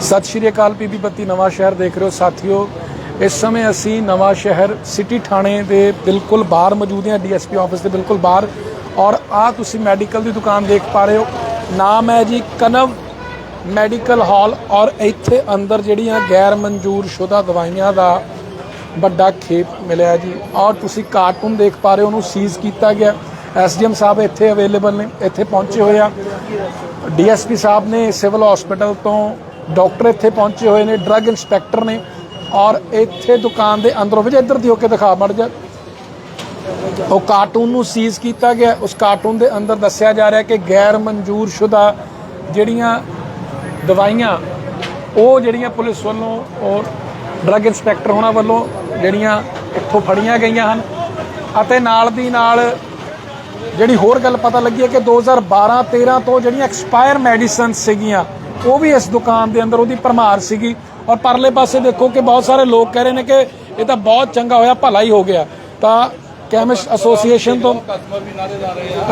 ਸਤਿ ਸ਼੍ਰੀ ਅਕਾਲ ਪੀਪੀ ਬੱਤੀ, ਨਵਾਂ ਸ਼ਹਿਰ ਦੇਖ ਰਹੇ ਹੋ ਸਾਥੀਓ। ਇਸ ਸਮੇਂ ਅਸੀਂ ਨਵਾਂ ਸ਼ਹਿਰ ਸਿਟੀ ਥਾਣੇ ਦੇ ਬਿਲਕੁਲ ਬਾਹਰ ਮੌਜੂਦ ਹਾਂ, ਡੀਐਸਪੀ ਆਫਿਸ ਦੇ ਬਿਲਕੁਲ ਬਾਹਰ। ਔਰ ਆ ਤੁਸੀਂ ਮੈਡੀਕਲ ਦੀ ਦੁਕਾਨ ਦੇਖ ਪਾ ਰਹੇ ਹੋ। ਨਾਮ ਹੈ ਜੀ ਕਨਵ ਮੈਡੀਕਲ ਹਾਲ। ਔਰ ਇੱਥੇ ਅੰਦਰ ਜਿਹੜੀਆਂ ਗੈਰ ਮਨਜ਼ੂਰ ਸ਼ੁਦਾ ਦਵਾਈਆਂ ਦਾ ਵੱਡਾ ਖੇਪ ਮਿਲਿਆ ਜੀ। ਔਰ ਤੁਸੀਂ ਕਾਰਟੂਨ ਦੇਖ ਪਾ ਰਹੇ ਹੋ, ਉਹਨੂੰ ਸੀਜ਼ ਕੀਤਾ ਗਿਆ। ਐਸਡੀਐਮ ਸਾਹਿਬ ਇੱਥੇ ਅਵੇਲੇਬਲ ਨੇ, ਇੱਥੇ ਪਹੁੰਚੇ ਹੋਏ ਆ। ਡੀਐਸਪੀ ਸਾਹਿਬ ਨੇ ਸਿਵਲ ਹਸਪੀਟਲ ਤੋਂ ਡਾਕਟਰ ਇੱਥੇ ਪਹੁੰਚੇ ਹੋਏ ਨੇ, ਡਰੱਗ ਇੰਸਪੈਕਟਰ ਨੇ ਔਰ ਇੱਥੇ ਦੁਕਾਨ ਦੇ ਅੰਦਰੋਂ ਵੀ ਇੱਧਰ ਦੀ ਹੋ ਕੇ ਦਿਖਾ ਮੜ ਜਾ। ਉਹ ਕਾਰਟੂਨ ਨੂੰ ਸੀਜ਼ ਕੀਤਾ ਗਿਆ। ਉਸ ਕਾਰਟੂਨ ਦੇ ਅੰਦਰ ਦੱਸਿਆ ਜਾ ਰਿਹਾ ਕਿ ਗੈਰ ਮਨਜ਼ੂਰ ਸ਼ੁਦਾ ਜਿਹੜੀਆਂ ਦਵਾਈਆਂ, ਉਹ ਜਿਹੜੀਆਂ ਪੁਲਿਸ ਵੱਲੋਂ ਔਰ ਡਰੱਗ ਇੰਸਪੈਕਟਰ ਹੋਣਾ ਵੱਲੋਂ ਜਿਹੜੀਆਂ ਇੱਥੋਂ ਫੜੀਆਂ ਗਈਆਂ ਹਨ ਅਤੇ ਨਾਲ ਦੀ ਨਾਲ ਜਿਹੜੀ ਹੋਰ ਗੱਲ ਪਤਾ ਲੱਗੀ ਹੈ ਕਿ 2012 13 ਤੋਂ ਜਿਹੜੀਆਂ ਐਕਸਪਾਇਰ ਮੈਡੀਸਨ ਸੀਗੀਆਂ ਉਹ ਵੀ ਇਸ ਦੁਕਾਨ ਦੇ ਅੰਦਰ ਉਹਦੀ ਭਰਮਾਰ ਸੀਗੀ। ਔਰ ਪਰਲੇ ਪਾਸੇ ਦੇਖੋ ਕਿ ਬਹੁਤ ਸਾਰੇ ਲੋਕ ਕਹਿ ਰਹੇ ਨੇ ਕਿ ਇਹ ਤਾਂ ਬਹੁਤ ਚੰਗਾ ਹੋਇਆ, ਭਲਾ ਹੀ ਹੋ ਗਿਆ। ਤਾਂ ਕੈਮਿਸਟ ਐਸੋਸੀਏਸ਼ਨ ਤੋਂ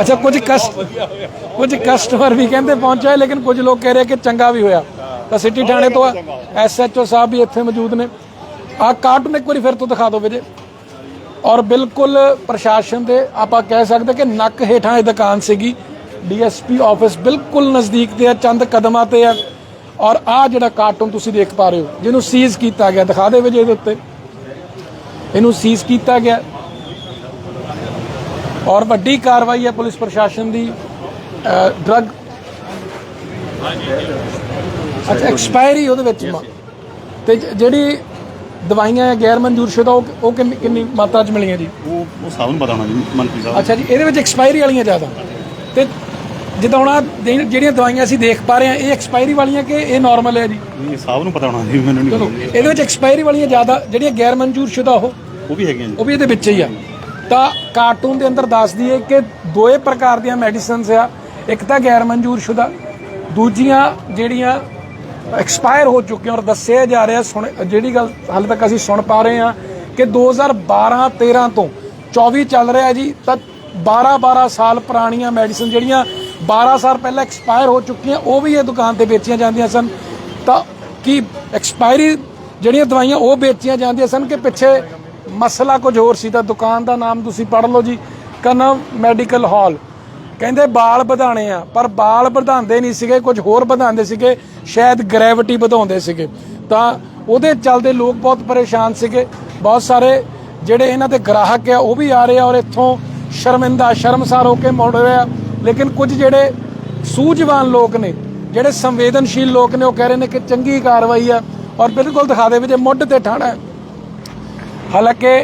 ਅੱਛਾ, ਕੁਝ ਕਸਟ ਕੁਝ ਕਸਟਮਰ ਵੀ ਕਹਿੰਦੇ ਪਹੁੰਚਿਆ, ਲੇਕਿਨ ਕੁਝ ਲੋਕ ਕਹਿ ਰਹੇ ਕਿ ਚੰਗਾ ਵੀ ਹੋਇਆ। ਤਾਂ ਸਿਟੀ ਥਾਣੇ ਤੋਂ ਐਸਐਚਓ ਸਾਹਿਬ ਵੀ ਇੱਥੇ ਮੌਜੂਦ ਨੇ। ਆਹ ਕਾਰਟੂਨ ਇੱਕ ਵਾਰੀ ਫਿਰ ਤੋਂ ਦਿਖਾ ਦਿਓ ਵੀਰੇ। ਔਰ ਬਿਲਕੁਲ ਪ੍ਰਸ਼ਾਸਨ ਦੇ ਆਪਾਂ ਕਹਿ ਸਕਦੇ ਕਿ ਨੱਕ ਹੇਠਾਂ ਇਹ ਦੁਕਾਨ ਸੀਗੀ। ਡੀਐਸਪੀ ਆਫਿਸ ਬਿਲਕੁਲ ਨਜ਼ਦੀਕ ਤੇ ਆ ਚੰਦ ਕਦਮਾਂ ਤੇ ਆ। ਔਰ ਆ ਜਿਹੜਾ ਕਾਰਟੂਨ ਤੁਸੀਂ ਦੇਖ ਪਾ ਰਹੇ ਹੋ ਜਿਹਨੂੰ ਸੀਜ਼ ਕੀਤਾ ਗਿਆ ਦਿਖਾ ਦੇ ਵਜੇ ਇਹਦੇ ਉੱਤੇ। ਇਹਨੂੰ ਸੀਜ਼ ਕੀਤਾ ਗਿਆ। ਔਰ ਵੱਡੀ ਕਾਰਵਾਈ ਹੈ ਪੁਲਿਸ ਪ੍ਰਸ਼ਾਸਨ ਦੀ। ਡਰੱਗ ਅੱਛਾ ਐਕਸਪਾਇਰੀ ਉਹਦੇ ਵਿੱਚ ਤੇ ਜਿਹੜੀ ਦਵਾਈਆਂ ਹੈ ਗੈਰ ਮਨਜ਼ੂਰ ਸ਼ੁਦਾ ਉਹ ਕਿੰਨੀ ਕਿੰਨੀ ਮਾਤਰਾ ਚ ਮਿਲੀਆਂ ਜੀ? ਉਹ ਉਹ ਨੂੰ ਪਤਾ ਹੋਣਾ ਜੀ ਮਨਪ੍ਰੀਤ ਸਾਹਿਬ। ਅੱਛਾ ਜੀ ਇਹਦੇ ਵਿੱਚ ਐਕਸਪਾਇਰੀ ਵਾਲੀਆਂ ਜ਼ਿਆਦਾ। ਤੇ ਜਿੱਦਾਂ ਹੁਣ ਜਿਹੜੀਆਂ ਦਵਾਈਆਂ ਅਸੀਂ ਦੇਖ ਪਾ ਰਹੇ ਹਾਂ ਇਹ ਐਕਸਪਾਇਰੀ ਵਾਲੀਆਂ ਕਿ ਇਹ ਨਾਰਮਲ ਹੈ ਜੀ? ਇਹ ਸਭ ਨੂੰ ਪਤਾ ਹੋਣਾ ਜੀ ਮੈਨੂੰ ਨਹੀਂ ਚਲੋ। ਇਹਦੇ ਵਿੱਚ ਐਕਸਪਾਇਰੀ ਵਾਲੀਆਂ ਜ਼ਿਆਦਾ ਜਿਹੜੀਆਂ ਗੈਰ ਮਨਜ਼ੂਰ ਸ਼ੁਦਾ ਉਹ ਉਹ ਵੀ ਹੈਗੀਆਂ ਜੀ। ਉਹ ਵੀ ਇਹਦੇ ਵਿੱਚ ਹੀ ਆ। ਤਾਂ ਕਾਰਟੂਨ ਦੇ ਅੰਦਰ ਦੱਸਦੀ ਹੈ ਕਿ ਦੋਏ ਪ੍ਰਕਾਰ ਦੀਆਂ ਮੈਡੀਸਿਨਸ ਆ। ਇੱਕ ਤਾਂ ਗੈਰ ਮਨਜ਼ੂਰ ਸ਼ੁਦਾ ਦੂਜੀਆਂ ਜਿਹੜੀਆਂ ਐਕਸਪਾਇਰ ਹੋ ਚੁੱਕੀਆਂ ਔਰ ਦੱਸਿਆ ਜਾ ਰਿਹਾ ਸੁਣ ਜਿਹੜੀ ਗੱਲ ਹਾਲੇ ਤੱਕ ਅਸੀਂ ਸੁਣ ਪਾ ਰਹੇ ਹਾਂ ਕਿ 2012 13 ਤੋਂ 24 ਚੱਲ ਰਿਹਾ ਜੀ ਤਾਂ 12 12 ਸਾਲ ਪੁਰਾਣੀਆਂ ਮੈਡੀਸਿਨ ਜਿਹੜੀਆਂ 12 ਸਾਲ ਪਹਿਲਾਂ ਐਕਸਪਾਇਰ ਹੋ ਚੁੱਕੀਆਂ, ਉਹ ਵੀ ਇਹ ਦੁਕਾਨ ਤੇ ਵੇਚੀਆਂ ਜਾਂਦੀਆਂ ਸਨ। ਤਾਂ ਕੀ ਐਕਸਪਾਇਰੀ ਜਿਹੜੀਆਂ ਦਵਾਈਆਂ ਉਹ ਵੇਚੀਆਂ ਜਾਂਦੀਆਂ ਸਨ ਕਿ ਪਿੱਛੇ ਮਸਲਾ ਕੁਝ ਹੋਰ ਸੀ? ਤਾਂ ਦੁਕਾਨ ਦਾ ਨਾਮ ਤੁਸੀਂ ਪੜ੍ਹ ਲਓ ਜੀ, ਕਨਵ ਮੈਡੀਕਲ ਹਾਲ। ਕਹਿੰਦੇ ਬਾਲ ਵਧਾਣੇ ਆ, ਪਰ ਬਾਲ ਵਧਾਉਂਦੇ ਨਹੀਂ ਸੀਗੇ, ਕੁਝ ਹੋਰ ਵਧਾਉਂਦੇ ਸੀਗੇ, ਸ਼ਾਇਦ ਗ੍ਰੈਵਿਟੀ ਵਧਾਉਂਦੇ ਸੀਗੇ। ਤਾਂ ਉਹਦੇ ਚੱਲਦੇ ਲੋਕ ਬਹੁਤ ਪਰੇਸ਼ਾਨ ਸੀਗੇ। ਬਹੁਤ ਸਾਰੇ ਜਿਹੜੇ ਇਹਨਾਂ ਦੇ ਗ੍ਰਾਹਕ ਆ, ਉਹ ਵੀ ਆ ਰਹੇ ਆ ਔਰ ਇੱਥੋਂ ਸ਼ਰਮਿੰਦਾ, ਸ਼ਰਮਸਾਰ ਹੋ ਕੇ ਮੁੜ ਰਹੇ ਆ। ਲੇਕਿਨ ਕੁਝ ਜਿਹੜੇ ਸੂਝਵਾਨ ਲੋਕ ਨੇ, ਜਿਹੜੇ ਸੰਵੇਦਨਸ਼ੀਲ ਲੋਕ ਨੇ, ਉਹ ਕਹਿ ਰਹੇ ਨੇ ਕਿ ਚੰਗੀ ਕਾਰਵਾਈ ਆ ਔਰ ਬਿਲਕੁਲ ਦਿਖਾ ਦੇ ਵੀ ਜੇ ਮੁੱਢ ਤੇ ਠਾਣਾ ਹਾਲਾਂਕਿ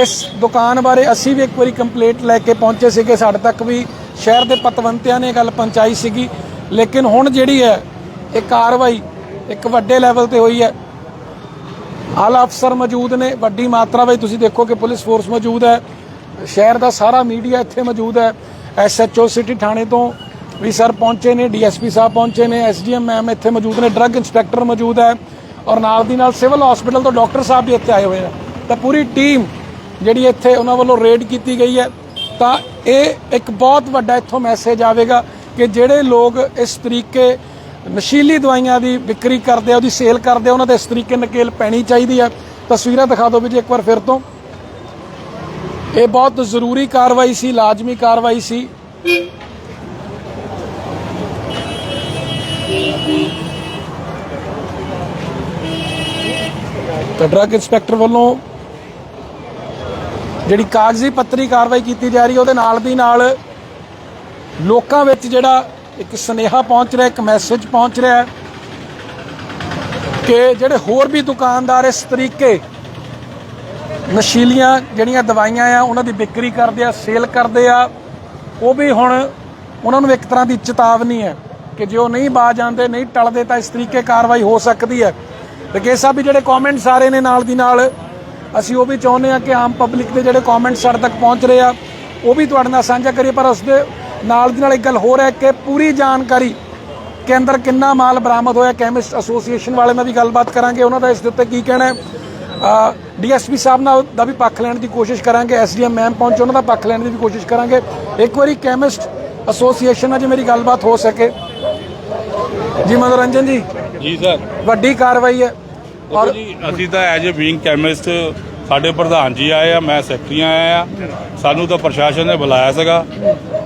ਇਸ ਦੁਕਾਨ ਬਾਰੇ ਅਸੀਂ ਵੀ ਇੱਕ ਵਾਰੀ ਕੰਪਲੇਂਟ ਲੈ ਕੇ ਪਹੁੰਚੇ ਸੀਗੇ। ਸਾਡੇ ਤੱਕ ਵੀ ਸ਼ਹਿਰ ਦੇ ਪਤਵੰਤਿਆਂ ਨੇ ਇਹ ਗੱਲ ਪਹੁੰਚਾਈ ਸੀਗੀ। ਲੇਕਿਨ ਹੁਣ ਜਿਹੜੀ ਹੈ, ਇਹ ਕਾਰਵਾਈ ਇੱਕ ਵੱਡੇ ਲੈਵਲ ਤੇ ਹੋਈ ਹੈ। ਆਲਾ ਅਫਸਰ ਮੌਜੂਦ ਨੇ, ਵੱਡੀ ਮਾਤਰਾ ਵਿੱਚ ਤੁਸੀਂ ਦੇਖੋ ਕਿ ਪੁਲਿਸ ਫੋਰਸ ਮੌਜੂਦ ਹੈ। ਸ਼ਹਿਰ ਦਾ ਸਾਰਾ ਮੀਡੀਆ ਇੱਥੇ ਮੌਜੂਦ ਹੈ। ਐਸਐਚਓ ਸਿਟੀ ਥਾਣੇ ਤੋਂ ਵੀ ਸਰ ਪਹੁੰਚੇ ਨੇ ਡੀਐਸਪੀ ਸਾਹਿਬ ਪਹੁੰਚੇ ਨੇ ਐਸਡੀਐਮ ਮੈਮ ਇੱਥੇ ਮੌਜੂਦ ਨੇ ਡਰੱਗ ਇੰਸਪੈਕਟਰ ਮੌਜੂਦ ਹੈ ਔਰ ਨਾਲ ਦੀ ਨਾਲ ਸਿਵਲ ਹਸਪੀਟਲ ਤੋਂ ਡਾਕਟਰ ਸਾਹਿਬ ਵੀ ਇੱਥੇ ਆਏ ਹੋਏ ਨੇ। ਤਾਂ ਪੂਰੀ ਟੀਮ ਜਿਹੜੀ ਇੱਥੇ ਉਹਨਾਂ ਵੱਲੋਂ ਰੇਡ ਕੀਤੀ ਗਈ ਹੈ। ਤਾਂ ਇਹ ਇੱਕ ਬਹੁਤ ਵੱਡਾ ਇੱਥੋਂ ਮੈਸੇਜ ਆਵੇਗਾ ਕਿ ਜਿਹੜੇ ਲੋਕ ਇਸ ਤਰੀਕੇ ਨਸ਼ੀਲੀ ਦਵਾਈਆਂ ਦੀ ਵਿਕਰੀ ਕਰਦੇ ਆ, ਉਹਦੀ ਸੇਲ ਕਰਦੇ ਆ, ਉਹਨਾਂ ਤੇ ਇਸ ਤਰੀਕੇ ਨਕੇਲ ਪੈਣੀ ਚਾਹੀਦੀ ਹੈ। ਤਸਵੀਰਾਂ ਦਿਖਾ ਦਿਓ ਵੀ ਜੀ ਇੱਕ ਵਾਰ ਫਿਰ ਤੋਂ। ਇਹ ਬਹੁਤ ਜ਼ਰੂਰੀ ਕਾਰਵਾਈ ਸੀ, ਲਾਜ਼ਮੀ ਕਾਰਵਾਈ ਸੀ। ਤਾਂ ਡਰੱਗ ਇੰਸਪੈਕਟਰ ਵੱਲੋਂ ਜਿਹੜੀ ਕਾਗਜ਼ੀ ਪੱਤਰੀ ਕਾਰਵਾਈ ਕੀਤੀ ਜਾ ਰਹੀ ਹੈ, ਉਹਦੇ ਨਾਲ ਦੀ ਨਾਲ ਲੋਕਾਂ ਵਿੱਚ ਜਿਹੜਾ ਇੱਕ ਸੁਨੇਹਾ ਪਹੁੰਚ ਰਿਹਾ, ਇੱਕ ਮੈਸੇਜ ਪਹੁੰਚ ਰਿਹਾ ਕਿ ਜਿਹੜੇ ਹੋਰ ਵੀ ਦੁਕਾਨਦਾਰ ਇਸ ਤਰੀਕੇ ਨਸ਼ੀਲੀਆਂ ਜਿਹੜੀਆਂ ਦਵਾਈਆਂ ਆ, ਉਹਨਾਂ ਦੀ ਵਿਕਰੀ ਕਰਦੇ ਆ, ਸੇਲ ਕਰਦੇ ਆ, ਉਹ ਵੀ ਹੁਣ ਉਹਨਾਂ ਨੂੰ ਇੱਕ ਤਰ੍ਹਾਂ ਦੀ ਚੇਤਾਵਨੀ ਹੈ ਕਿ ਜੇ ਉਹ ਨਹੀਂ ਬਾਜ ਆਉਂਦੇ ਨਹੀਂ ਟਲਦੇ, ਤਾਂ ਇਸ ਤਰੀਕੇ ਕਾਰਵਾਈ ਹੋ ਸਕਦੀ ਹੈ। ਰਕੇਸ਼ ਸਾਹਿਬ ਵੀ ਜਿਹੜੇ ਕਮੈਂਟਸ ਆ ਰਹੇ ਨੇ ਨਾਲ ਦੀ ਨਾਲ, ਅਸੀਂ ਉਹ ਵੀ ਚਾਹੁੰਦੇ ਆ ਕਿ ਆਮ ਪਬਲਿਕ ਦੇ ਜਿਹੜੇ ਕਮੈਂਟਸ ਸਾਡੇ ਤੱਕ ਪਹੁੰਚ ਰਹੇ ਆ, ਉਹ ਵੀ ਤੁਹਾਡੇ ਨਾਲ ਸਾਂਝਾ ਕਰੀਏ, ਪਰ ਉਸ ਦੇ ਨਾਲ ਦੀ ਨਾਲ ਇੱਕ ਗੱਲ ਹੋਰ ਹੈ ਕਿ ਪੂਰੀ ਜਾਣਕਾਰੀ ਕੇ ਅੰਦਰ ਕਿੰਨਾ ਮਾਲ ਬਰਾਮਦ ਹੋਇਆ ਕੈਮਿਸਟ ਐਸੋਸੀਏਸ਼ਨ ਵਾਲੇ ਨਾਲ ਵੀ ਗੱਲਬਾਤ ਕਰਾਂਗੇ, ਉਹਨਾਂ ਦਾ ਇਸ ਦੇ ਉੱਤੇ ਕੀ ਕਹਿਣਾ ਹੈ। ਡੀਐਸਪੀ ਸਾਹਿਬ ਨਾਲ ਦਾ ਵੀ ਪੱਖ ਲੈਣ ਦੀ ਕੋਸ਼ਿਸ਼ ਕਰਾਂਗੇ ਐਸਡੀਐਮ ਮੈਮ ਪਹੁੰਚ ਉਹਨਾਂ ਦਾ ਪੱਖ ਲੈਣ ਦੀ ਵੀ ਕੋਸ਼ਿਸ਼ ਕਰਾਂਗੇ। ਇੱਕ ਵਾਰੀ ਕੈਮਿਸਟ ਐਸੋਸੀਏਸ਼ਨ ਨਾਲ ਜੇ ਮੇਰੀ ਗੱਲਬਾਤ ਹੋ ਸਕੇ। ਜੀ ਮਨੋਰੰਜਨ ਜੀ? ਜੀ ਸਰ। ਵੱਡੀ ਕਾਰਵਾਈ ਹੈ। ਔਰ ਜੀ ਅਸੀਂ ਤਾਂ ਐਜ ਏ ਬੀਇੰਗ ਕੈਮਿਸਟ ਸਾਡੇ ਪ੍ਰਧਾਨ ਜੀ ਆਏ ਆ ਮੈਂ ਸੈਕਟਰੀ ਆਇਆ ਆ। ਸਾਨੂੰ ਤਾਂ ਪ੍ਰਸ਼ਾਸਨ ਨੇ ਬੁਲਾਇਆ ਸੀਗਾ।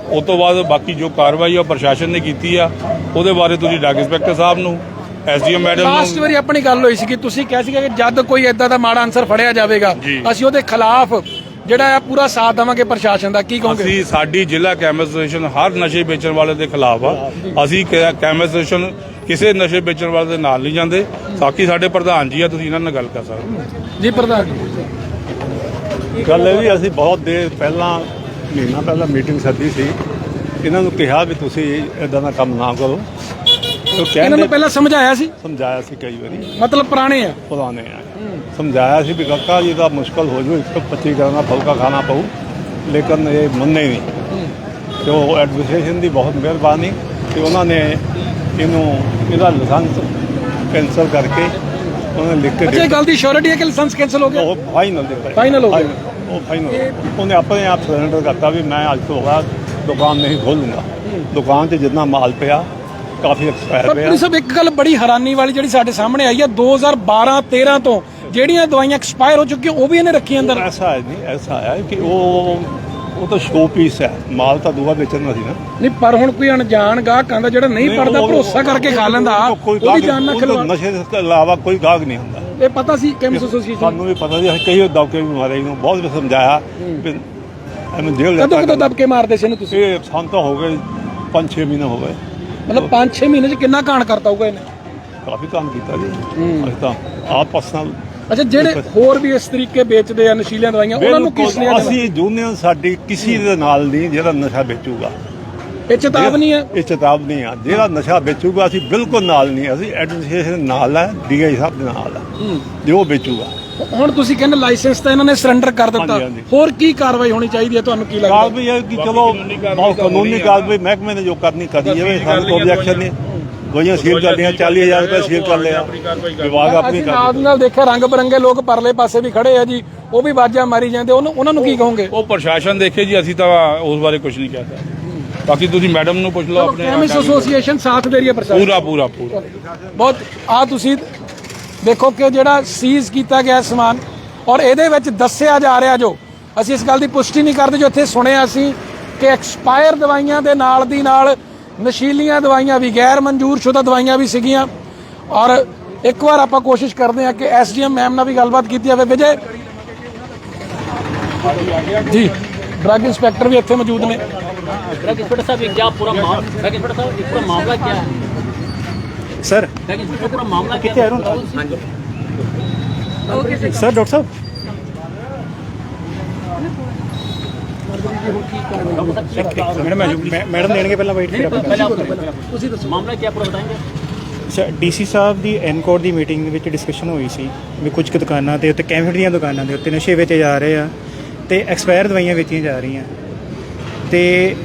ਉਸ ਤੋਂ ਬਾਅਦ ਬਾਕੀ ਜੋ ਕਾਰਵਾਈ ਆ ਪ੍ਰਸ਼ਾਸਨ ਨੇ ਕੀਤੀ ਆ। ਉਹਦੇ ਬਾਰੇ ਤੁਸੀਂ ਡਰੱਗ ਇੰਸਪੈਕਟਰ ਸਾਹਿਬ ਨੂੰ ਐਸਡੀਐਮ ਮੈਡਮ ਲਾਸਟ ਵਾਰੀ ਆਪਣੀ ਗੱਲ ਹੋਈ ਸੀ ਕਿ ਤੁਸੀਂ ਕਿਹਾ ਸੀਗਾ ਕਿ ਜਦ ਕੋਈ ਏਦਾਂ ਦਾ ਮਾੜਾ ਅਨਸਰ ਫੜਿਆ ਜਾਵੇਗਾ ਜੀ। ਅਸੀਂ ਉਹਦੇ ਖਿਲਾਫ ਜਿਹੜਾ ਆ ਪੂਰਾ ਸਾਥ ਦੇਵਾਂਗੇ ਪ੍ਰਸ਼ਾਸਨ ਦਾ ਕੀ ਕਹੋਗੇ? ਅਸੀਂ ਸਾਡੀ ਜ਼ਿਲ੍ਹਾ ਕੈਮਿਸਟ ਐਸੋਸੀਏਸ਼ਨ ਹਰ ਨਸ਼ੇ ਵੇਚਣ ਵਾਲੇ ਦੇ ਖਿਲਾਫ ਆ। ਅਸੀਂ ਕੈ- ਕੈਮਿਸਟ ਐਸੋਸੀਏਸ਼ਨ ਕਿਸੇ ਨਸ਼ੇ ਵੇਚਣ ਵਾਲੇ ਦੇ ਨਾਲ ਨਹੀਂ ਜਾਂਦੇ। ਬਾਕੀ ਸਾਡੇ ਪ੍ਰਧਾਨ ਜੀ ਆ ਤੁਸੀਂ ਇਹਨਾਂ ਨਾਲ ਗੱਲ ਕਰ ਸਕਦੇ ਹੋ। ਜੀ ਪ੍ਰਧਾਨ ਜੀ। ਗੱਲ ਇਹ ਵੀ ਅਸੀਂ ਬਹੁਤ ਦੇਰ ਪਹਿਲਾਂ ਮਹੀਨਾ ਪਹਿਲਾਂ ਮੀਟਿੰਗ ਸੱਦੀ ਸੀ। ਇਹਨਾਂ ਨੂੰ ਕਿਹਾ ਵੀ ਤੁਸੀਂ ਇਦਾਂ ਦਾ ਕੰਮ ਨਾ ਕਰੋ। ਉਹ ਇਹਨਾਂ ਕਹਿੰਦੇ ਨੂੰ ਪਹਿਲਾਂ ਸਮਝਾਇਆ ਸੀ? ਸਮਝਾਇਆ ਸੀ ਕਈ ਵਾਰੀ। ਮਤਲਬ ਪੁਰਾਣੇ ਆ? ਪੁਰਾਣੇ ਆ। ਸਮਝਾਇਆ ਸੀ ਵੀ ਕਾਕਾ ਜੀ ਦਾ ਮੁਸ਼ਕਲ ਹੋ ਜੂ 125 ਗ੍ਰਾਮ ਦਾ ਫੁਲਕਾ ਖਾਣਾ ਪਊ ਲੇਕਿਨ ਇਹ ਮੰਨੇ ਨਹੀਂ। ਤੇ ਉਹ ਐਡਮਿਨਿਸਟ੍ਰੇਸ਼ਨ ਦੀ ਬਹੁਤ ਮਿਹਰਬਾਨੀ ਤੇ ਉਹਨਾਂ ਨੇ ਇਹਨੂੰ ਇਹਦਾ ਲਾਇਸੈਂਸ ਕੈਂਸਲ ਕਰਕੇ ਉਹਨਾਂ ਨੇ ਲਿਖ ਕੇ ਅੱਛਾ ਇਹ ਗੱਲ ਦੀ ਸ਼ੋਰਿਟੀ ਹੈ ਕਿ ਲਾਇਸੈਂਸ ਕੈਨਸਲ ਹੋ ਗਿਆ? ਉਹ ਫਾਈਨਲ ਦੇ ਪਏ Final ਹੋ ਗਿਆ। ਉਹ ਫਾਈਨਲ ਉਹਨੇ ਆਪਣੇ ਆਪ ਸਰੈਂਡਰ ਕਰਤਾ ਵੀ ਮੈਂ ਅੱਜ ਤੋਂ ਬਾਅਦ ਦੁਕਾਨ ਨਹੀਂ ਖੋਲੂੰਗਾ। ਦੁਕਾਨ 'ਚ ਜਿੰਨਾ ਮਾਲ ਪਿਆ ਕਾਫੀ ਐਕਸਪਾਇਰ ਪਰ ਪੁਲਿਸ ਸਾਹਿਬ ਇੱਕ ਗੱਲ ਬੜੀ ਹੈਰਾਨੀ ਵਾਲੀ ਜਿਹੜੀ ਸਾਡੇ ਸਾਹਮਣੇ ਆਈ ਹੈ 2012 13 ਤੋਂ ਜਿਹੜੀਆਂ ਦਵਾਈਆਂ ਐਕਸਪਾਇਰ ਹੋ ਚੁੱਕੀਆਂ ਉਹ ਵੀ ਇਹਨੇ ਰੱਖੀਆਂ ਅੰਦਰ। ਐਸਾ ਹੈ ਨਹੀਂ ਐਸਾ ਹੈ ਕਿ ਉਹ ਉਹ ਤਾਂ ਸ਼ੋ ਪੀਸ ਹੈ। ਮਾਲ ਤਾਂ ਦੂਆ ਵੇਚਣਾ ਸੀ ਨਾ। ਨਹੀਂ ਪਰ ਹੁਣ ਕੋਈ ਅਣਜਾਣ ਗਾਹਕ ਆਂਦਾ ਜਿਹੜਾ ਨਹੀਂ ਪੜਦਾ ਉਹ- ਭਰੋਸਾ ਕਰਕੇ ਖਾ ਲੈਂਦਾ। ਉਹ ਕੋਈ ਉਹਦੀ ਜਾਨ ਨਾ ਖਿਲਵਾ ਨਸ਼ੇ ਤੋਂ ਇਲਾਵਾ ਕੋਈ ਗਾਹਕ ਨਹੀਂ ਹੁੰਦਾ। ਇਹ ਪਤਾ ਸੀ ਕੈਮਿਸ ਐਸੋਸੀਏਸ਼ਨ ਸਾਨੂੰ ਵੀ ਪਤਾ ਸੀ ਅਸੀਂ ਕਈ ਦੌਕੇ ਵੀ ਮਾਰੇ ਇਹਨੂੰ ਬਹੁਤ ਵੀ ਸਮਝਾਇਆ। ਵੀ ਇਹਨੂੰ ਜੇਲ੍ਹ ਕਦੋਂ ਕਦੋਂ ਦਬਕੇ ਮਾਰਦੇ ਸੀ ਇਹਨੂੰ ਤੁਸੀਂ? ਇਹ ਸਾਨੂੰ ਤਾਂ ਹੋ ਗਏ 5-6 ਮਹੀਨੇ ਹੋ ਗਏ। ਮਤਲਬ 5-6 ਮਹੀਨੇ ਚ ਕਿੰਨਾ ਕਾਂਡ ਕਰਤਾ ਹੋਊਗਾ ਇਹਨੇ? ਕਾਫੀ ਕੰਮ ਕੀਤਾ ਜੀ। ਅਸੀਂ ਤਾਂ ਆਪ ਪਰਸਨਲ ਅੱਛਾ ਜਿਹੜੇ ਹੋਰ ਵੀ ਇਸ ਤਰੀਕੇ ਵੇਚਦੇ ਆ ਨਸ਼ੀਲੀਆਂ ਦਵਾਈਆਂ ਉਹਨਾਂ ਨੂੰ ਕਿਸ ਲਿਆ ਅਸੀਂ ਜੂਨੀਅਰ ਸਾਡੀ ਕਿਸੇ ਦੇ ਨਾਲ ਨਹੀਂ ਜਿਹੜਾ ਨਸ਼ਾ ਵੇਚੂਗਾ। ਇਹ ਚੇਤਾਵਨੀ ਹੈ? ਇਹ ਚੇਤਾਵਨੀ ਆ। ਜਿਹੜਾ ਨਸ਼ਾ ਵੇਚੂਗਾ ਅਸੀਂ ਬਿਲਕੁਲ ਨਾਲ ਨਹੀਂ। ਅਸੀਂ ਐਡਮਿਨਿਸਟ੍ਰੇਸ਼ਨ ਨਾਲ ਹੈ ਡੀਆਈ ਸਾਹਿਬ ਦੇ ਨਾਲ ਹੈ। ਜੋ ਵੇਚੂਗਾ। ਹੁਣ ਤੁਸੀਂ ਕਹਿੰਦੇ ਲਾਇਸੈਂਸ ਤਾਂ ਇਹਨਾਂ ਨੇ ਸਰੈਂਡਰ ਕਰ ਦਿੱਤਾ। ਹਾਂਜੀ, ਹਾਂਜੀ। ਹੋਰ ਕੀ ਕਾਰਵਾਈ ਹੋਣੀ ਚਾਹੀਦੀ ਹੈ? ਤੁਹਾਨੂੰ ਕੀ ਲੱਗਦਾ? ਕਾਰਵਾਈ ਹੈ ਕਿ ਚਲੋ ਬਹੁਤ ਕਾਨੂੰਨੀ ਕਾਰਵਾਈ ਮਹਿਕਮੇ ਨੇ ਜੋ ਕਰਨੀ ਕਰੀ ਜਾਵੇ। ਸਾਨੂੰ ਕੋਈ objection ਨਹੀਂ। ਗੋਈਆਂ ਸੀਲ ਕਰਦੀਆਂ 40000 ਰੁਪਏ ਸੀਲ ਕਰ ਲਿਆ ਵਿਭਾਗ ਆਪਣੀ ਅਸੀਂ ਕਰ ਨਾਲ ਦੀ ਨਾਲ ਦੇਖਿਆ ਰੰਗ ਬਰੰਗੇ ਲੋਕ ਪਰਲੇ ਪਾਸੇ ਵੀ ਖੜੇ ਆ ਜੀ। ਉਹ ਵੀ ਬਾਜਾਂ ਮਾਰੀ ਜਾਂਦੇ। ਉਹਨੂੰ ਉਹਨਾਂ ਨੂੰ ਕੀ ਕਹੋਗੇ? ਉਹ ਪ੍ਰਸ਼ਾਸਨ ਦੇਖੇ ਜੀ ਅਸੀਂ ਤਾਂ ਉਸ ਬਾਰੇ ਕੁਝ ਨਹੀਂ ਕਹਿ ਬਾਕੀ ਤੁਸੀਂ ਮੈਡਮ ਨੂੰ ਪੁੱਛ ਲਓ ਆਪਣੇ ਕੈਮਿਸ ਐਸੋਸੀਏਸ਼ਨ ਸਾਥ ਦੇ ਰਹੀ ਹੈ ਪ੍ਰਸ਼ਾਸਨ। ਪੂਰਾ ਪੂਰਾ ਪੂਰਾ। ਬਹੁਤ ਆ ਤੁਸੀਂ ਦੇਖੋ ਕਿ ਜਿਹੜਾ ਸੀਜ਼ ਕੀਤਾ ਗਿਆ ਸਮਾਨ, ਔਰ ਇਹਦੇ ਵਿੱਚ ਦੱਸਿਆ ਜਾ ਰਿਹਾ ਜੋ, ਅਸੀਂ ਇਸ ਗੱਲ ਦੀ ਪੁਸ਼ਟੀ ਨਹੀਂ ਕਰਦੇ ਜੋ ਇੱਥੇ ਸੁਣਿਆ ਸੀ ਕਿ ਐਕਸਪਾਇਰ ਦਵਾਈਆਂ ਦੇ ਨਾਲ ਦੀ ਨਾਲ ਨਸ਼ੀਲੀਆਂ ਦਵਾਈਆਂ ਵੀ ਗੈਰ ਮਨਜ਼ੂਰ ਸ਼ੁਦਾ ਦਵਾਈਆਂ ਵੀ ਸੀਗੀਆਂ। ਔਰ ਇੱਕ ਵਾਰ ਆਪਾਂ ਕੋਸ਼ਿਸ਼ ਕਰਦੇ ਹਾਂ ਕਿ ਐਸਡੀਐਮ ਮੈਮ ਨਾਲ ਵੀ ਗੱਲਬਾਤ ਕੀਤੀ ਜਾਵੇ। ਵਿਜੇ? ਜੀ ਡਰੱਗ ਇੰਸਪੈਕਟਰ ਵੀ ਇੱਥੇ ਮੌਜੂਦ ਨੇ। ਡਰੱਗ ਇੰਸਪੈਕਟਰ ਸਾਹਿਬ, ਇਹ ਕੀ ਪੂਰਾ ਮਾਮਲਾ ਕੀ ਹੈ? ਸਰ ਕਿੱਥੇ ਹੈ ਰੋਂ ਹਾਂਜੀ। ਸਰ ਡਾਕਟਰ ਸਾਹਿਬ? ਮੈਡਮ ਮੈਡਮ ਦੇਣਗੇ ਪਹਿਲਾਂ ਵਾਈਟ ਫਿਰ ਤੁਸੀਂ ਦੱਸੋ। ਮਾਮਲਾ ਕੀ ਪੂਰਾ ਬਤਾਏਂਗੇ? ਡੀਸੀ ਸਾਹਿਬ ਦੀ ਐਨਕੋਰ ਦੀ ਮੀਟਿੰਗ ਵਿੱਚ ਡਿਸਕਸ਼ਨ ਹੋਈ ਸੀ ਵੀ ਕੁਝ ਦੁਕਾਨਾਂ ਤੇ ਉੱਤੇ ਕੈਮਿਟ ਦੀਆਂ ਦੁਕਾਨਾਂ ਦੇ ਉੱਤੇ ਨਸ਼ੇ ਵੇਚੇ ਜਾ ਰਹੇ ਆ ਤੇ ਐਕਸਪਾਇਰ ਦਵਾਈਆਂ ਵੇਚੀਆਂ ਜਾ ਰਹੀਆਂ। ਤੇ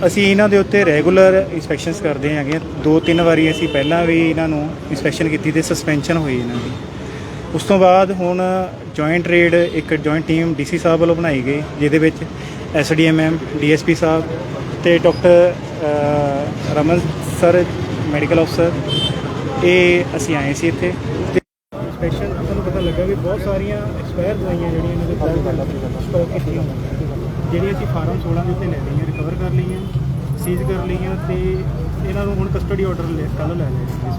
ਅਸੀਂ ਇਹਨਾਂ ਦੇ ਉੱਤੇ ਰੈਗੂਲਰ ਇਨਸਪੈਕਸ਼ਨਸ ਕਰਦੇ ਹੈਗੇ ਦੋ ਤਿੰਨ ਵਾਰੀ ਅਸੀਂ ਪਹਿਲਾਂ ਵੀ ਇਹਨਾਂ ਨੂੰ ਇਨਸਪੈਕਸ਼ਨ ਕੀਤੀ ਤੇ ਸਸਪੈਂਸ਼ਨ ਹੋਈ ਇਹਨਾਂ ਦੀ। ਉਸ ਤੋਂ ਬਾਅਦ ਹੁਣ ਜੁਆਇੰਟ ਰੇਡ ਇੱਕ ਜੁਆਇੰਟ ਟੀਮ ਡੀਸੀ ਸਾਹਿਬ ਵੱਲੋਂ ਬਣਾਈ ਗਈ, ਜਿਹਦੇ ਵਿੱਚ ਐਸਡੀਐਮਐਮ ਡੀਐਸਪੀ ਸਾਹਿਬ ਤੇ ਡਾਕਟਰ ਰਮਨ ਸਰ ਮੈਡੀਕਲ ਅਫਸਰ ਇਹ ਅਸੀਂ ਆਏ ਸੀ ਇੱਥੇ। ਤੇ ਇਨਸਪੈਕਸ਼ਨ ਤੁਹਾਨੂੰ ਪਤਾ ਲੱਗਾ ਵੀ ਬਹੁਤ ਸਾਰੀਆਂ ਐਕਸਪਾਇਰ ਦਵਾਈਆਂ ਜਿਹੜੀਆਂ ਇਹਨਾਂ ਦੇ ਸਟਾਕ ਕੀਤੀਆਂ ਜਿਹੜੀਆਂ ਅਸੀਂ ਫਾਰਮ 16 ਦੇ ਉੱਤੇ ਲੈ ਲਈਆਂ ਕਵਰ ਕਰ ਲਈਆਂ ਸੀਜ਼ ਕਰ ਲਈਆਂ ਤੇ ਇਹਨਾਂ ਨੂੰ ਹੁਣ ਕਸਟਡੀ ਆਰਡਰ ਲੈ ਕੱਲ ਲੈ ਲਿਆ ਇਸ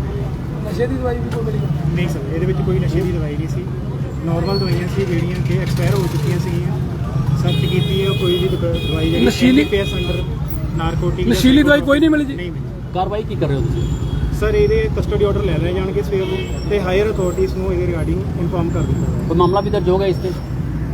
ਨਸ਼ੇ ਦੀ ਦਵਾਈ ਵੀ ਕੋਈ ਮਿਲੀ? ਨਹੀਂ ਸਰ ਇਹਦੇ ਵਿੱਚ ਕੋਈ ਨਸ਼ੇ ਦੀ ਦਵਾਈ ਨਹੀਂ ਸੀ। ਨਾਰਮਲ ਦਵਾਈਆਂ ਸੀ ਜਿਹੜੀਆਂ ਕਿ ਐਕਸਪਾਇਰ ਹੋ ਚੁੱਕੀਆਂ ਸੀਗੀਆਂ। ਸਰਚ ਕੀਤੀ ਹੈ ਕੋਈ ਵੀ ਦਵਾਈ ਜਿਹੜੀ ਨਸ਼ੀਲੀ ਪੀਐਸ ਅੰਡਰ ਨਾਰਕੋਟਿਕ ਨਸ਼ੀਲੀ ਦਵਾਈ ਕੋਈ ਨਹੀਂ ਮਿਲੀ ਜੀ? ਨਹੀਂ ਮਿਲੀ। ਕਾਰਵਾਈ ਕੀ ਕਰ ਰਹੇ ਹੋ ਤੁਸੀਂ? ਸਰ ਇਹਦੇ ਕਸਟਡੀ ਆਰਡਰ ਲੈ ਲੈ ਜਾਣਗੇ ਸਵੇਰ ਨੂੰ ਤੇ ਹਾਇਰ ਅਥਾਰਟੀਆਂ ਨੂੰ ਇਹਦੇ ਰਿਗਾਰਡਿੰਗ ਇਨਫਾਰਮ ਕਰ ਦਿੱਤਾ ਕੋਈ ਮਾਮਲਾ ਵੀ ਦਰਜ ਹੋ ਗਿਆ ਇਸ ਤੇ?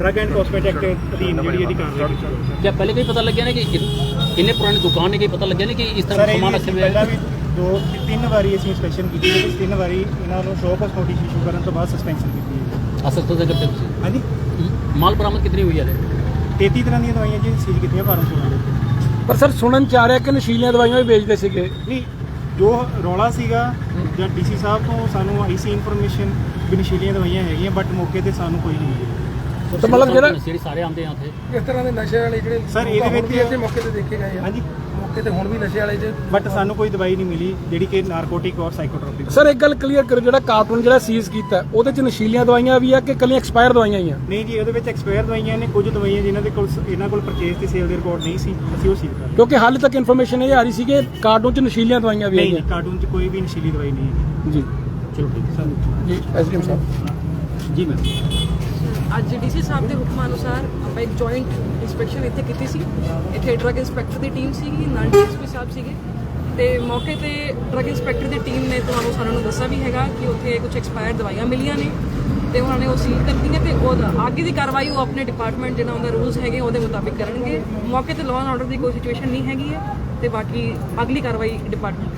ਡਰਗ ਐਂਡ ਕਾਸਮੈਟਿਕ ਐਕਟ ਅਧੀਨ ਜਿਹੜੀ ਇਹਦੀ ਕਾਰਵਾਈ ਕੀਤੀ ਜਾਊਗੀ क्या पहले कहीं पता लग गया ना कि इन- इन्हें पुरानी दुकान है कहीं पता लग गया ना कि इस तरह ਸਰ का सामान ਇਹ रखे हुए ਪਹਿਲਾਂ हैं ਵੀ ਦੋ ਤਿੰਨ ਵਾਰੀ ਅਸੀਂ ਇਨਸਪੈਕਸ਼ਨ ਕੀਤੀ ਹੈ ਤੇ ਤਿੰਨ ਵਾਰੀ ਇਹਨਾਂ ਨੂੰ ਸ਼ੋਅ ਕਾਸ ਨੋਟਿਸ ਇਸ਼ੂ ਕਰਨ ਤੋਂ ਬਾਅਦ ਸਸਪੈਂਸ਼ਨ ਕੀਤੀ ਹੈ असर तो करते हैं ਹਾਂਜੀ तुम। माल बरामद कितनी हुई है 33 ਤਰ੍ਹਾਂ ਦੀਆਂ ਦਵਾਈਆਂ ਜੀ ਸੀਜ਼ ਕੀਤੀਆਂ ਫਾਰਮ 16 ਦੇ ਉੱਤੇ ਪਰ ਸਰ ਸੁਣਨ ਚ ਆ ਰਿਹਾ ਕਿ ਨਸ਼ੀਲੀਆਂ ਦਵਾਈਆਂ ਵੀ ਵੇਚਦੇ ਸੀਗੇ ਨਹੀਂ ਜੋ ਰੌਲਾ ਸੀਗਾ ਜਾਂ ਡੀਸੀ ਸਾਹਿਬ ਤੋਂ ਸਾਨੂੰ ਆਈ ਸੀ ਇਨਫੋਰਮੇਸ਼ਨ ਵੀ ਨਸ਼ੀਲੀਆਂ ਦਵਾਈਆਂ ਹੈਗੀਆਂ ਬਟ ਮੌਕੇ ਤੇ ਸਾਨੂੰ ਕੋਈ ਨਹੀਂ ਮਿਲੀ ਤੇ ਮਤਲਬ ਜਿਹੜਾ ਨਸ਼ੇੜੀ ਸਾਰੇ ਆਉਂਦੇ ਆ ਉੱਥੇ। ਇਸ ਤਰ੍ਹਾਂ ਦੇ ਨਸ਼ੇ ਵਾਲੇ ਜਿਹੜੇ ਸਰ, ਇਹਦੇ ਹੁਣ ਵਿੱਚ- ਇੱਥੇ ਮੌਕੇ ਤੇ ਦੇਖੇ ਗਏ ਆ। ਹਾਂਜੀ। ਮੌਕੇ ਤੇ ਹੁਣ ਵੀ ਨਸ਼ੇ ਵਾਲੇ ਜੇ ਬਟ ਸਾਨੂੰ ਕੋਈ ਦਵਾਈ ਨਹੀਂ ਮਿਲੀ ਜਿਹੜੀ ਕਿ ਨਾਰਕੋਟਿਕ ਔਰ ਸਾਈਕੋਟ੍ਰੋਪਿਕ ਸਰ ਇੱਕ ਗੱਲ ਕਲੀਅਰ ਕਰੋ ਜਿਹੜਾ ਕਾਰਟੂਨ ਜਿਹੜਾ ਸੀਜ਼ ਕੀਤਾ ਉਹਦੇ ਚ ਨਸ਼ੀਲੀਆਂ ਦਵਾਈਆਂ ਵੀ ਆ ਕਿ ਕੱਲੀਆਂ ਐਕਸਪਾਇਰ ਦਵਾਈਆਂ ਹੀ ਆ? ਨਹੀਂ ਜੀ ਉਹਦੇ ਵਿੱਚ ਐਕਸਪਾਇਰ ਦਵਾਈਆਂ ਨੇ ਕੁਝ ਦਵਾਈਆਂ ਜਿਨ੍ਹਾਂ ਦੇ ਕੋਲ ਇਹਨਾਂ ਕੋਲ ਪਰਚੇਸ ਤੇ ਸੇਲ ਦੀ ਰਿਕਾਰਡ ਨਹੀਂ ਸੀ ਅਸੀਂ ਉਹ ਸੀਲ ਕਰ ਕਿਉਂਕਿ ਹਾਲੇ ਤੱਕ ਇਨਫੋਰਮੇਸ਼ਨ ਇਹ ਆ ਰਹੀ ਸੀ ਕਿ ਕਾਰਟੂਨ ਚ ਨਸ਼ੀਲੀਆਂ ਦਵਾਈਆਂ ਵੀ ਨਹੀਂ ਕਾਰਟੂਨ 'ਚ ਕੋਈ ਵੀ ਨਸ਼ੀਲੀ ਦਵਾਈ ਨਹੀਂ ਹੈ ਜੀ। ਚਲੋ ਠੀਕ ਹੈ। ਜੀ ਐਸਡੀਐਮ ਸਾਹਿਬ ਜੀ ਮੈਮ ਅੱਜ ਡੀਸੀ ਸਾਹਿਬ ਦੇ ਹੁਕਮ ਅਨੁਸਾਰ ਆਪਾਂ ਇੱਕ ਜੁਆਇੰਟ ਇਨਸਪੈਕਸ਼ਨ ਇੱਥੇ ਕੀਤੀ ਸੀ। ਇੱਥੇ ਡਰੱਗ ਇੰਸਪੈਕਟਰ ਦੀ ਟੀਮ ਸੀਗੀ ਨਾਲ ਡੀਐਸਪੀ ਸਾਹਿਬ ਸੀਗੇ। ਤੇ ਮੌਕੇ ਤੇ ਡਰੱਗ ਇੰਸਪੈਕਟਰ ਦੀ ਟੀਮ ਨੇ ਤੁਹਾਨੂੰ ਸਾਰਿਆਂ ਨੂੰ ਦੱਸਿਆ ਵੀ ਹੈਗਾ ਕਿ ਉੱਥੇ ਕੁਝ ਐਕਸਪਾਇਰਡ ਦਵਾਈਆਂ ਮਿਲੀਆਂ ਨੇ ਤੇ ਉਹਨਾਂ ਨੇ ਉਹ ਸੀਲ ਕਰਤੀਆਂ ਤੇ ਉਹ ਅੱਗੇ ਦੀ ਕਾਰਵਾਈ ਉਹ ਆਪਣੇ ਡਿਪਾਰਟਮੈਂਟ ਜਿਹੜਾ ਉਹਦਾ ਰੂਲਸ ਹੈਗੇ ਉਹਦੇ ਮੁਤਾਬਿਕ ਕਰਨਗੇ। ਮੌਕੇ ਤੇ ਲਾਅ ਐਂਡ ਆਰਡਰ ਦੀ ਕੋਈ ਸਿਚੁਏਸ਼ਨ ਨਹੀਂ ਹੈਗੀ ਹੈ ਤੇ ਬਾਕੀ ਅਗਲੀ ਕਾਰਵਾਈ ਡਿਪਾਰਟਮੈਂਟ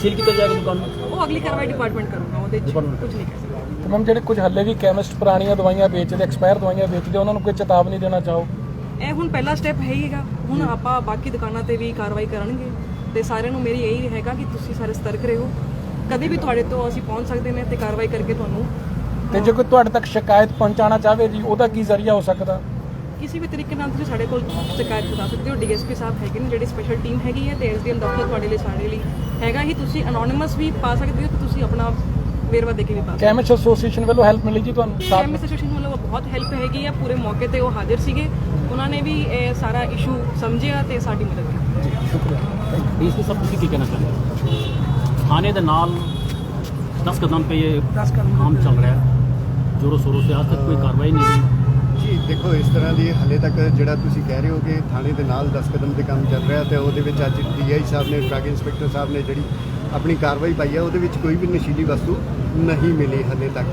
ਸੀਲ ਕੀਤਾ ਜਾਏਗਾ ਦੁਕਾਨ ਉਹ ਅਗਲੀ ਕਾਰਵਾਈ ਡਿਪਾਰਟਮੈਂਟ ਕਰੂਗਾ ਉਹਦੇ 'ਚ ਕੁਝ ਨਹੀਂ ਤੇ ਮੈਮ ਜਿਹੜੇ ਕੁਝ ਹੱਲੇ ਵੀ ਕੈਮਿਸਟ ਪੁਰਾਣੀਆਂ ਦਵਾਈਆਂ ਵੇਚਦੇ ਐਕਸਪਾਇਰ ਦਵਾਈਆਂ ਵੇਚਦੇ ਉਹਨਾਂ ਨੂੰ ਕੋਈ ਚੇਤਾਵਨੀ ਦੇਣਾ ਚਾਹੋ? ਇਹ ਹੁਣ ਪਹਿਲਾ ਸਟੈਪ ਹੈ ਹੈਗਾ। ਹੁਣ ਆਪਾਂ ਬਾਕੀ ਦੁਕਾਨਾਂ ਤੇ ਵੀ ਕਾਰਵਾਈ ਕਰਨਗੇ। ਤੇ ਸਾਰਿਆਂ ਨੂੰ ਮੇਰੀ ਇਹੀ ਹੈਗਾ ਕਿ ਤੁਸੀਂ ਸਾਰੇ ਸਤਰਕ ਰਹੋ। ਕਦੇ ਵੀ ਤੁਹਾਡੇ ਤੋਂ ਅਸੀਂ ਪਹੁੰਚ ਸਕਦੇ ਨੇ ਤੇ ਕਾਰਵਾਈ ਕਰਕੇ ਤੁਹਾਨੂੰ ਤੇ ਜੇ ਕੋਈ ਤੁਹਾਡੇ ਤੱਕ ਸ਼ਿਕਾਇਤ ਪਹੁੰਚਾਉਣਾ ਚਾਹਵੇ ਜੀ ਉਹਦਾ ਕੀ ਜ਼ਰੀਆ ਹੋ ਸਕਦਾ? ਕਿਸੇ ਵੀ ਤਰੀਕੇ ਨਾਲ ਤੁਸੀਂ ਸਾਡੇ ਕੋਲ ਸ਼ਿਕਾਇਤ ਕਰਾ ਸਕਦੇ ਹੋ। ਡੀਐਸਪੀ ਸਾਹਿਬ ਹੈਗੇ ਨੇ ਜਿਹੜੀ ਸਪੈਸ਼ਲ ਟੀਮ ਹੈਗੀ ਹੈ ਤੇ ਐਸਡੀਐਮ ਦਫ਼ਤਰ ਤੁਹਾਡੇ ਲਈ ਸਾਡੇ ਲਈ ਹੈਗਾ ਹੀ। ਤੁਸੀਂ ਅਨੋਨਿਮਸ ਵੀ ਪਾ ਸਕਦੇ ਹੋ ਤੇ ਤੁਸੀਂ ਆਪਣਾ ਵੇਰਵਾ ਦੇ ਕੇ ਵੀ ਪਾ ਸਕਦੇ ਕੈਮਿਸਟ ਐਸੋਸੀਏਸ਼ਨ ਵੱਲੋਂ ਹੈਲਪ ਮਿਲੀ ਜੀ ਤੁਹਾਨੂੰ ਹੋ ਸਾਥ ਐਮਐਸ ਐਸੋਸੀਏਸ਼ਨ ਵੱਲੋਂ ਬਹੁਤ ਹੈਲਪ ਹੈਗੀ ਹੈ ਪੂਰੇ ਮੌਕੇ ਤੇ ਉਹ ਹਾਜ਼ਰ ਸੀਗੇ ਉਹਨਾਂ ਨੇ ਵੀ ਇਹ ਸਾਰਾ ਇਸ਼ੂ ਸਮਝਿਆ ਤੇ ਸਾਡੀ ਮਦਦ ਕੀਤੀ ਡੀਸੀ ਸਾਹਿਬ ਤੁਸੀਂ ਕੀ ਕਹਿਣਾ ਚਾਹੁੰਦੇ ਹੋ ਥਾਣੇ ਦੇ ਨਾਲ 10 ਕਦਮ पे ये काम चल रहा है जोरों शोरों से आज तक कोई कार्रवाई नहीं हुई ਜੀ ਦੇਖੋ ਇਸ ਤਰ੍ਹਾਂ ਦੀ ਹਲੇ ਤੱਕ ਜਿਹੜਾ ਤੁਸੀਂ ਕਹਿ ਰਹੇ ਹੋ ਕਿ ਥਾਣੇ ਦੇ ਨਾਲ 10 ਕਦਮ ਤੇ ਕੰਮ ਚੱਲ ਰਿਹਾ ਤੇ ਉਹਦੇ ਵਿੱਚ ਅੱਜ ਡੀਆਈ ਸਾਹਿਬ ਨੇ ਡਰੱਗ ਇੰਸਪੈਕਟਰ ਸਾਹਿਬ ਨੇ ਜਿਹੜੀ ਆਪਣੀ ਕਾਰਵਾਈ ਪਾਈ ਹੈ ਉਹਦੇ ਵਿੱਚ ਕੋਈ ਵੀ ਨਸ਼ੀਲੀ ਵਸਤੂ ਨਹੀਂ ਮਿਲੀ ਹਲੇ ਤੱਕ।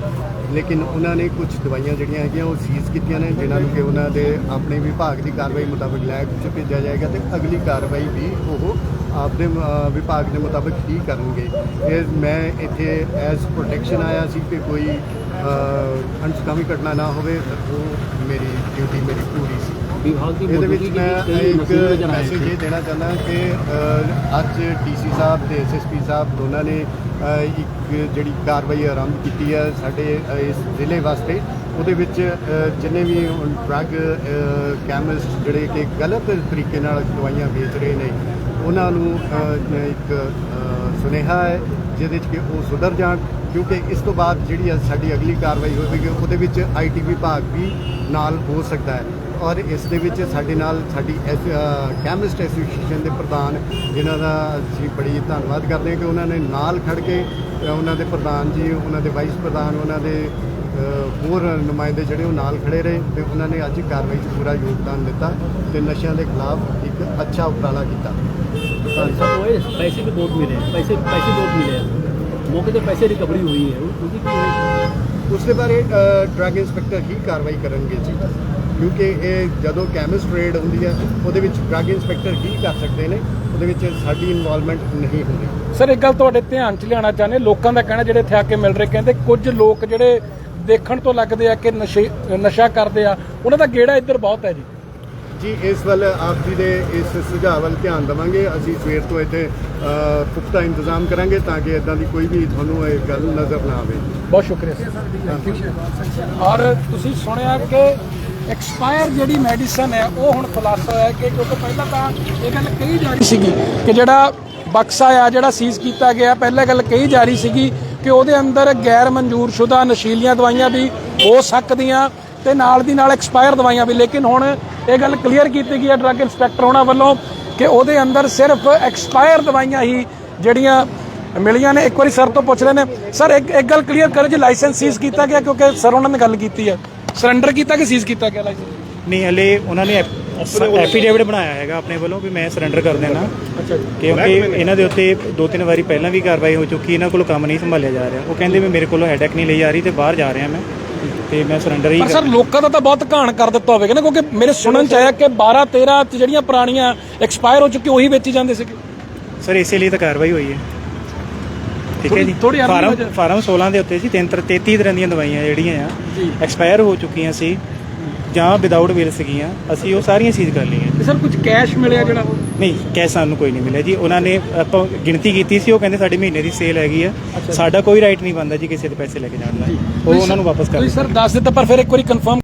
ਲੇਕਿਨ ਉਹਨਾਂ ਨੇ ਕੁਝ ਦਵਾਈਆਂ ਜਿਹੜੀਆਂ ਹੈਗੀਆਂ ਉਹ ਸੀਜ਼ ਕੀਤੀਆਂ ਨੇ ਜਿਨ੍ਹਾਂ ਨੂੰ ਕਿ ਉਹਨਾਂ ਦੇ ਆਪਣੇ ਵਿਭਾਗ ਦੀ ਕਾਰਵਾਈ ਮੁਤਾਬਕ ਲੈਬ 'ਚ ਭੇਜਿਆ ਜਾਏਗਾ ਤੇ ਅਗਲੀ ਕਾਰਵਾਈ ਵੀ ਉਹ ਆਪਦੇ ਵਿਭਾਗ ਦੇ ਮੁਤਾਬਕ ਹੀ ਕਰਨਗੇ। ਇਹ ਮੈਂ ਇੱਥੇ ਐਜ਼ ਪ੍ਰੋਟੈਕਸ਼ਨ ਆਇਆ ਸੀ ਕਿ ਕੋਈ ਅ, ਅਣਸੁਖਾਵੀ ਘਟਨਾ ਨਾ ਹੋਵੇ ਉਹ ਮੇਰੀ ਡਿਊਟੀ ਮੇਰੀ ਪੂਰੀ ਸੀ। ਇਹਦੇ ਵਿੱਚ ਮੈਂ ਇੱਕ ਮੈਸੇਜ ਇਹ ਦੇਣਾ ਚਾਹੁੰਦਾ ਕਿ ਅੱਜ ਡੀਸੀ ਸਾਹਿਬ ਤੇ ਐਸਐਸਪੀ ਸਾਹਿਬ ਦੋਨਾਂ ਨੇ ਇੱਕ ਜਿਹੜੀ ਕਾਰਵਾਈ ਆਰੰਭ ਕੀਤੀ ਹੈ ਸਾਡੇ ਇਸ ਜ਼ਿਲ੍ਹੇ ਵਾਸਤੇ। ਉਹਦੇ ਵਿੱਚ ਜਿੰਨੇ ਵੀ ਡਰੱਗ ਕੈਮਿਸਟ ਜਿਹੜੇ ਕਿ ਗਲਤ ਤਰੀਕੇ ਨਾਲ ਦਵਾਈਆਂ ਵੇਚ ਰਹੇ ਨੇ ਉਹਨਾਂ ਨੂੰ ਇੱਕ ਸੁਨੇਹਾ ਹੈ ਜਿਹਦੇ ਵਿੱਚ ਕਿ ਉਹ ਸੁਧਰ ਜਾਣ ਕਿਉਂਕਿ ਇਸ ਤੋਂ ਬਾਅਦ ਜਿਹੜੀ ਸਾਡੀ ਅਗਲੀ ਕਾਰਵਾਈ ਹੋਵੇਗੀ ਉਹਦੇ ਵਿੱਚ ਆਈਟੀ ਵਿਭਾਗ ਵੀ ਨਾਲ ਹੋ ਸਕਦਾ ਹੈ। ਔਰ ਇਸ ਦੇ ਵਿੱਚ ਸਾਡੇ ਨਾਲ ਸਾਡੀ ਕੈਮਿਸਟ ਐਸੋਸੀਏਸ਼ਨ ਦੇ ਪ੍ਰਧਾਨ ਜਿਨ੍ਹਾਂ ਦਾ ਅਸੀਂ ਬੜੀ ਧੰਨਵਾਦ ਕਰਦੇ ਹਾਂ ਕਿ ਉਹਨਾਂ ਨੇ ਨਾਲ ਖੜ ਕੇ ਉਹਨਾਂ ਦੇ ਪ੍ਰਧਾਨ ਜੀ ਉਹਨਾਂ ਦੇ ਵਾਈਸ ਪ੍ਰਧਾਨ ਉਹਨਾਂ ਦੇ ਹੋਰ ਨੁਮਾਇੰਦੇ ਜਿਹੜੇ ਉਹ ਨਾਲ ਖੜੇ ਰਹੇ ਤੇ ਉਹਨਾਂ ਨੇ ਅੱਜ ਕਾਰਵਾਈ 'ਚ ਪੂਰਾ ਯੋਗਦਾਨ ਦਿੱਤਾ ਤੇ ਨਸ਼ਿਆਂ ਦੇ ਖਿਲਾਫ ਇੱਕ ਅੱਛਾ ਉਪਰਾਲਾ ਕੀਤਾ। ਪੈਸੇ ਵੀ ਬਹੁਤ ਮਿਲੇ ਪੈਸੇ ਪੈਸੇ ਬਹੁਤ ਮਿਲੇ ਮੌਕੇ ਤੇ ਪੈਸੇ ਰਿਕਵਰੀ ਹੋਈ ਹੈ। ਉਸ ਦੇ ਬਾਰੇ ਡਰੱਗ ਇੰਸਪੈਕਟਰ ਹੀ ਕਾਰਵਾਈ ਕਰਨਗੇ ਜੀ। ਕਿਉਂਕਿ ਇਹ ਜਦੋਂ ਕੈਮਿਸਟ ਰੇਡ ਹੁੰਦੀ ਹੈ ਉਹਦੇ ਵਿੱਚ ਡਰੱਗ ਇੰਸਪੈਕਟਰ ਹੀ ਕਰ ਸਕਦੇ ਨੇ ਉਹਦੇ ਵਿੱਚ ਸਾਡੀ ਇਨਵੋਲਵਮੈਂਟ ਨਹੀਂ ਹੁੰਦੀ। ਸਰ ਇੱਕ ਗੱਲ ਤੁਹਾਡੇ ਧਿਆਨ 'ਚ ਲਿਆਉਣਾ ਚਾਹੁੰਦੇ ਲੋਕਾਂ ਦਾ ਕਹਿਣਾ ਜਿਹੜੇ ਇੱਥੇ ਆ ਕੇ ਮਿਲ ਰਹੇ ਕਹਿੰਦੇ ਕੁਝ ਲੋਕ ਜਿਹੜੇ ਦੇਖਣ ਤੋਂ ਲੱਗਦੇ ਆ ਕਿ ਨਸ਼ੇ ਨਸ਼ਾ ਕਰਦੇ ਆ ਉਹਨਾਂ ਦਾ ਗੇੜਾ ਇੱਧਰ ਬਹੁਤ ਹੈ ਜੀ। ਜੀ ਇਸ ਵੱਲ ਆਪ ਜੀ ਦੇ ਇਸ ਸੁਝਾਅ ਵੱਲ ਧਿਆਨ ਦੇਵਾਂਗੇ। ਅਸੀਂ ਸਵੇਰ ਤੋਂ ਇੱਥੇ ਪੁਖਤਾ ਇੰਤਜ਼ਾਮ ਕਰਾਂਗੇ ਤਾਂ ਕਿ ਇਦਾਂ ਦੀ ਕੋਈ ਵੀ ਤੁਹਾਨੂੰ ਇਹ ਗੱਲ ਨਜ਼ਰ ਨਾ ਆਵੇ। ਬਹੁਤ ਸ਼ੁਕਰੀਆ ਸਰ। ਔਰ ਤੁਸੀਂ ਸੁਣਿਆ ਕਿ ਐਕਸਪਾਇਰ ਜਿਹੜੀ ਮੈਡੀਸਨ ਹੈ, ਉਹ ਹੁਣ ਖੁਲਾਸਾ ਹੋਇਆ ਕਿ ਕਿਉਂਕਿ ਪਹਿਲਾਂ ਤਾਂ ਇਹ ਗੱਲ ਕਹੀ ਜਾ ਰਹੀ ਸੀਗੀ ਕਿ ਜਿਹੜਾ ਬਕਸਾ ਆ, ਜਿਹੜਾ ਸੀਜ਼ ਕੀਤਾ ਗਿਆ, ਪਹਿਲਾਂ ਗੱਲ ਕਹੀ ਜਾ ਰਹੀ ਸੀਗੀ ਕਿ ਉਹਦੇ ਅੰਦਰ ਗੈਰ ਮਨਜ਼ੂਰਸ਼ੁਦਾ ਨਸ਼ੀਲੀਆਂ ਦਵਾਈਆਂ ਵੀ ਹੋ ਸਕਦੀਆਂ ਤੇ ਨਾਲ ਦੀ ਨਾਲ ਐਕਸਪਾਇਰ ਦਵਾਈਆਂ ਵੀ। ਲੇਕਿਨ ਹੁਣ ਇਹ ਗੱਲ ਕਲੀਅਰ ਕੀਤੀ ਗਈ ਹੈ, ਡਰੱਗ ਇੰਸਪੈਕਟਰ ਉਹਨਾਂ ਵੱਲੋਂ ਕਿ ਉਹਦੇ ਅੰਦਰ ਸਿਰਫ ਐਕਸਪਾਇਰ ਦਵਾਈਆਂ ਹੀ ਜਿਹੜੀਆਂ ਮਿਲੀਆਂ ਨੇ। ਇੱਕ ਵਾਰੀ ਸਰ ਤੋਂ ਪੁੱਛ ਰਹੇ ਨੇ ਸਰ, ਇੱਕ ਇੱਕ ਗੱਲ ਕਲੀਅਰ ਕਰੋ ਜੀ, ਲਾਇਸੈਂਸ ਸੀਜ਼ ਕੀਤਾ ਗਿਆ ਕਿਉਂਕਿ ਸਰ ਉਹਨਾਂ ਨੇ ਗੱਲ ਕੀਤੀ ਹੈ। ਸਰੈਂਡਰ ਕੀਤਾ ਕਿ ਸੀਜ਼ ਕੀਤਾ ਗਿਆ ਲਾਇਸੈਂਸ ਨਹੀਂ ਹਲੇ ਉਹਨਾਂ ਨੇ ਐਫੀਡੇਵਿਟ ਬਣਾਇਆ ਹੈਗਾ ਆਪਣੇ ਵੱਲੋਂ ਵੀ ਮੈਂ ਸਰੈਂਡਰ ਕਰ ਦੇਣਾ ਅੱਛਾ ਜੀ। ਕਿਉਂਕਿ ਇਹਨਾਂ ਦੇ ਉੱਤੇ ਦੋ ਤਿੰਨ ਵਾਰੀ ਪਹਿਲਾਂ ਵੀ ਕਾਰਵਾਈ ਹੋ ਚੁੱਕੀ ਇਹਨਾਂ ਕੋਲੋਂ ਕੰਮ ਨਹੀਂ ਸੰਭਾਲਿਆ ਜਾ ਰਿਹਾ। ਉਹ ਕਹਿੰਦੇ ਵੀ ਮੇਰੇ ਕੋਲੋਂ ਹੈਡਕ ਨਹੀਂ ਲਈ ਜਾ ਰਹੀ ਤੇ ਬਾਹਰ ਜਾ ਰਿਹਾ ਮੈਂ। ਤੇ ਮੈਂ ਸਰੈਂਡਰ ਹੀ ਪਰ ਕਰ ਸਰ ਲੋਕਾਂ ਦਾ ਤਾਂ ਬਹੁਤ ਘਾਣ ਕਰ ਦਿੱਤਾ ਹੋਵੇਗਾ ਨਾ ਕਿਉਂਕਿ ਮੇਰੇ ਸੁਣਨ ਚ ਆਇਆ ਕਿ 12 13 ਚ ਜਿਹੜੀਆਂ ਪੁਰਾਣੀਆਂ ਐਕਸਪਾਇਰ ਹੋ ਚੁੱਕੀ ਉਹੀ ਵੇਚੀ ਜਾਂਦੇ ਸੀਗੇ। ਸਰ ਇਸੇ ਲਈ ਤਾਂ ਕਾਰਵਾਈ ਹੋਈ ਹੈ। ਠੀਕ ਹੈ ਜੀ। ਫਾਰਮ ਫਾਰਮ 16 ਦੇ ਉੱਤੇ ਸੀ 33 ਤਰ੍ਹਾਂ ਦੀਆਂ ਦਵਾਈਆਂ ਜਿਹੜੀਆਂ ਆ ਜੀ। ਐਕਸਪਾਇਰ ਹੋ ਚੁੱਕੀਆਂ ਸੀ ਜਾਂ ਵਿਦਆਊਟ ਬਿਲ ਸੀਗੀਆਂ ਅਸੀਂ ਉਹ ਸਾਰੀਆਂ ਸੀਜ਼ ਕਰ ਲਈਆਂ। ਤੇ ਸਰ ਕੁਝ ਕੈਸ਼ ਮਿਲਿਆ ਜਿਹੜਾ ਨਹੀਂ ਕੈਸ਼ ਸਾਨੂੰ ਕੋਈ ਨਹੀਂ ਮਿਲਿਆ ਜੀ। ਉਹਨਾਂ ਨੇ ਆਪਾਂ ਗਿਣਤੀ ਕੀਤੀ ਸੀ ਉਹ ਕਹਿੰਦੇ ਸਾਡੀ ਮਹੀਨੇ ਦੀ ਸੇਲ ਹੈਗੀ ਆ। ਸਾਡਾ ਕੋਈ ਰਾਈਟ ਨਹੀਂ ਬਣਦਾ ਜੀ ਕਿਸੇ ਦੇ ਪੈਸੇ ਲੈ ਕੇ ਜਾਣ ਦਾ। ਉਹ ਉਹਨਾਂ ਨੂੰ ਵਾਪਸ ਕਰ ਤੁਸੀਂ ਸਰ ਦੱਸ ਦਿੱਤਾ ਪਰ ਫਿਰ ਇੱਕ ਵਾਰੀ ਕਨਫਰਮ